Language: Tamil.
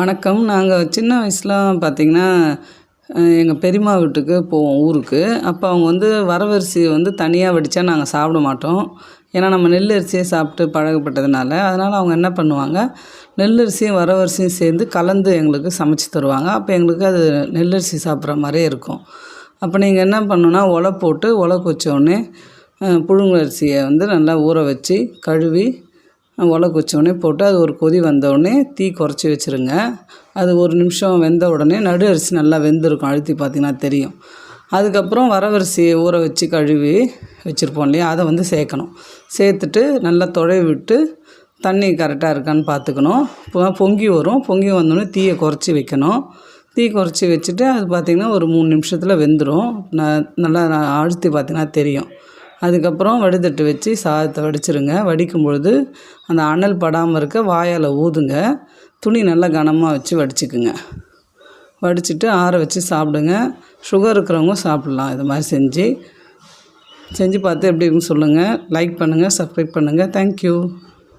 வணக்கம். நாங்கள் சின்ன வயசுலாம் பார்த்திங்கன்னா எங்கள் பெரியம்மா வீட்டுக்கு போவோம் ஊருக்கு. அப்போ அவங்க வந்து வரவரிசி வந்து தனியாக வடித்தா நாங்கள் சாப்பிட மாட்டோம். ஏன்னா நம்ம நெல் அரிசியை சாப்பிட்டு பழகப்பட்டதுனால. அதனால் அவங்க என்ன பண்ணுவாங்க நெல் அரிசியும் வரவரிசியும் சேர்ந்து கலந்து எங்களுக்கு சமைச்சு தருவாங்க. அப்போ எங்களுக்கு அது நெல் அரிசி சாப்பிட்ற மாதிரியே இருக்கும். அப்போ நீங்கள் என்ன பண்ணணுன்னா உலை போட்டு உலை கொச்சோடனே புழுங்கல் வந்து நல்லா ஊற வச்சு கழுவி ஒலை கொச்சோடனே போட்டு அது ஒரு கொதி வந்தோடனே தீ குறைச்சி வச்சுருங்க. அது ஒரு நிமிஷம் வெந்த உடனே நடு அரிசி நல்லா வெந்திருக்கும். அழுத்தி பார்த்தீங்கன்னா தெரியும். அதுக்கப்புறம் வரவரிசியை ஊற வச்சு கழுவி வச்சுருப்போம் இல்லையா? அதை வந்து சேர்க்கணும். சேர்த்துட்டு நல்லா தொலைவி விட்டு தண்ணி கரெக்டாக இருக்கான்னு பார்த்துக்கணும். இப்போ பொங்கி வரும். பொங்கி வந்தோடனே தீயை குறைச்சி வைக்கணும். தீ குறைச்சி வச்சுட்டு அது பார்த்திங்கன்னா ஒரு மூணு நிமிஷத்தில் வெந்துடும் ந நல்லா அழுத்தி பார்த்திங்கன்னா தெரியும். அதுக்கப்புறம் வடிதட்டு வச்சு சாதத்தை வடிச்சிருங்க. வடிக்கும் பொழுது அந்த அனல் படாமல் இருக்க வாயால் ஊதுங்க. துணி நல்லா கனமாக வச்சு வடிச்சுக்குங்க. வடிச்சுட்டு ஆற வச்சு சாப்பிடுங்க. சுகர் இருக்கிறவங்க சாப்பிட்லாம். இது மாதிரி செஞ்சு. செஞ்சு பார்த்து எப்படி இருக்குன்னு சொல்லுங்கள் லைக் பண்ணுங்கள் சப்ஸ்கிரைப் பண்ணுங்கள் தேங்க்யூ